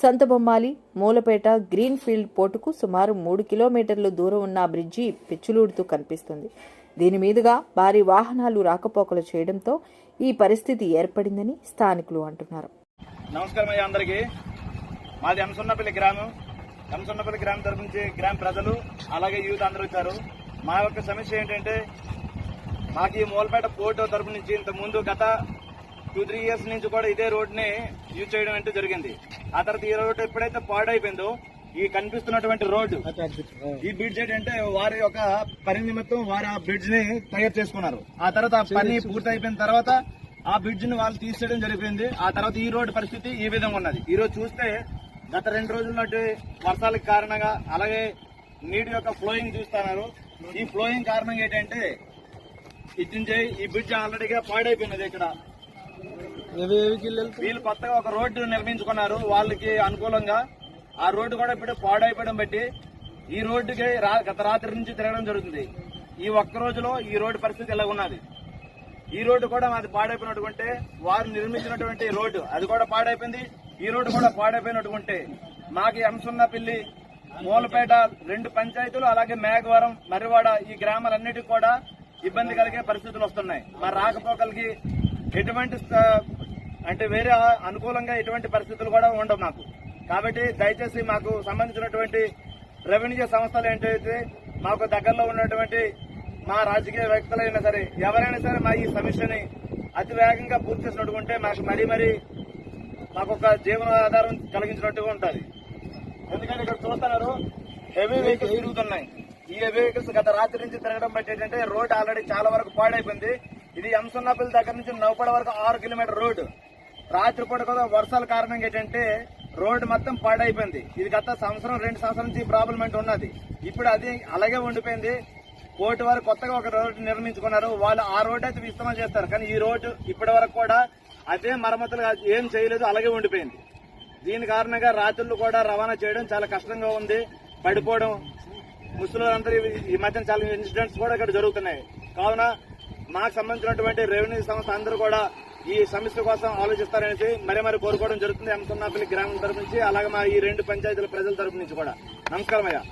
Santhabommali Mulapeta green field పోర్టుకు సుమారు మూడు కిలోమీటర్లు దూరం ఉన్న ఆ బ్రిడ్జి పిచ్చులూడుతూ కనిపిస్తుంది. దీని మీదుగా భారీ వాహనాలు రాకపోకలు చేయడంతో ఈ పరిస్థితి ఏర్పడిందని స్థానికులు అంటున్నారు. నమస్కారం అయ్యా అందరికి. మాది ఎంసున్నపల్లి గ్రామం. ఎంసున్నపల్లి గ్రామం తరపు నుంచి గ్రామ ప్రజలు అలాగే యూత్ అందరూ వచ్చారు. మా యొక్క సమస్య ఏంటంటే మాకు ఈ మూలపేట పోర్టు తరపు నుంచి ఇంత ముందు గత టూ త్రీ ఇయర్స్ నుంచి కూడా ఇదే రోడ్ని యూజ్ చేయడం అంటే జరిగింది. ఆ తర్వాత ఈ రోడ్ ఎప్పుడైతే పాడైపోయిందో ఈ కనిపిస్తున్నటువంటి రోడ్డు ఈ బ్రిడ్జ్ ఏంటంటే వారి యొక్క పని నిమిత్తం వారు ఆ బ్రిడ్జ్ని తయారు చేసుకున్నారు. ఆ తర్వాత ఆ పని పూర్తి అయిపోయిన తర్వాత ఆ బ్రిడ్జ్ని వాళ్ళు తీసేయడం జరిగింది. ఆ తర్వాత ఈ రోడ్డు పరిస్థితి ఈ విధంగా ఉన్నది. ఈ రోజు చూస్తే గత రెండు రోజుల నాటి వర్షాలకు కారణంగా అలాగే నీటి యొక్క ఫ్లోయింగ్ చూస్తున్నారు. ఈ ఫ్లోయింగ్ కారణంగా ఏంటంటే ఇచ్చించే ఈ బ్రిడ్జ్ ఆల్రెడీగా పాడైపోయినది ఇక్కడ. వీళ్ళు కొత్తగా ఒక రోడ్డు నిర్మించుకున్నారు వాళ్ళకి అనుకూలంగా. ఆ రోడ్డు కూడా ఇప్పుడు పాడైపోవడం బట్టి ఈ రోడ్డుకి రా- గత రాత్రి నుంచి తిరగడం జరుగుతుంది. ఈ ఒక్క రోజులో ఈ రోడ్డు పరిస్థితి ఎలా ఉన్నది? ఈ రోడ్డు కూడా మాది పాడైపోయినటువంటి వారు నిర్మించినటువంటి రోడ్డు అది కూడా పాడైపోయింది. ఈ రోడ్డు కూడా పాడైపోయినటువంటి మాకు అంశన్నపల్లి మూలపేట రెండు పంచాయతీలు అలాగే మేఘవరం మర్రివాడ ఈ గ్రామాలన్నిటికీ కూడా ఇబ్బంది కలిగే పరిస్థితులు వస్తున్నాయి. మరి రాకపోకలకి ఎటువంటి అంటే వేరే అనుకూలంగా ఎటువంటి పరిస్థితులు కూడా ఉండవు మాకు. కాబట్టి దయచేసి మాకు సంబంధించినటువంటి రెవెన్యూ సంస్థలు ఏంటైతే మాకు దగ్గరలో ఉన్నటువంటి మా రాజకీయ వ్యక్తులైనా సరే ఎవరైనా సరే మా ఈ సమస్యని అతి వేగంగా పూర్తి చేసినట్టుకుంటే మాకు మరీ మరీ మాకు ఒక జీవనాధారం కలిగించినట్టుగా ఉంటుంది. ఎందుకంటే ఇక్కడ చూస్తున్నారు హెవీ వెహికల్స్ తిరుగుతున్నాయి. ఈ హెవీ వెహికల్స్ గత రాత్రి నుంచి తిరగడం బట్టి ఏంటంటే రోడ్ ఆల్రెడీ చాలా వరకు పాడైపోయింది. ఇది ఎంసన్నపల్లి దగ్గర నుంచి నౌపడ వరకు ఆరు కిలోమీటర్ రోడ్. రాత్రి పూట కూడా వర్షాల కారణంగా ఏంటంటే రోడ్ మొత్తం పాడైపోయింది. ఇది గత సంవత్సరం రెండు సంవత్సరం నుంచి ఈ ప్రాబ్లం అంటే ఉన్నది. ఇప్పుడు అది అలాగే ఉండిపోయింది. కోటి వారు కొత్తగా ఒక రోడ్డు నిర్మించుకున్నారు. వాళ్ళు ఆ రోడ్డు అయితే విస్తరణ చేస్తారు. కానీ ఈ రోడ్డు ఇప్పటి వరకు కూడా అదే మరమ్మతులు ఏం చేయలేదు అలాగే ఉండిపోయింది. దీని కారణంగా రాత్రులు కూడా రవాణా చేయడం చాలా కష్టంగా ఉంది. పడిపోవడం ముసలిందరూ ఈ మధ్యన చాలా ఇన్సిడెంట్స్ కూడా ఇక్కడ జరుగుతున్నాయి. కావున మాకు సంబంధించినటువంటి రెవెన్యూ సంస్థ అందరూ కూడా ఈ సమస్య కోసం ఆలోచిస్తారనేసి మరీ మరి కోరుకోవడం జరుగుతుంది. ఎంసన్నాపల్లి గ్రామం తరపు నుంచి అలాగే మా ఈ రెండు పంచాయతీల ప్రజల తరపు నుంచి కూడా. నమస్కారం అయ్యా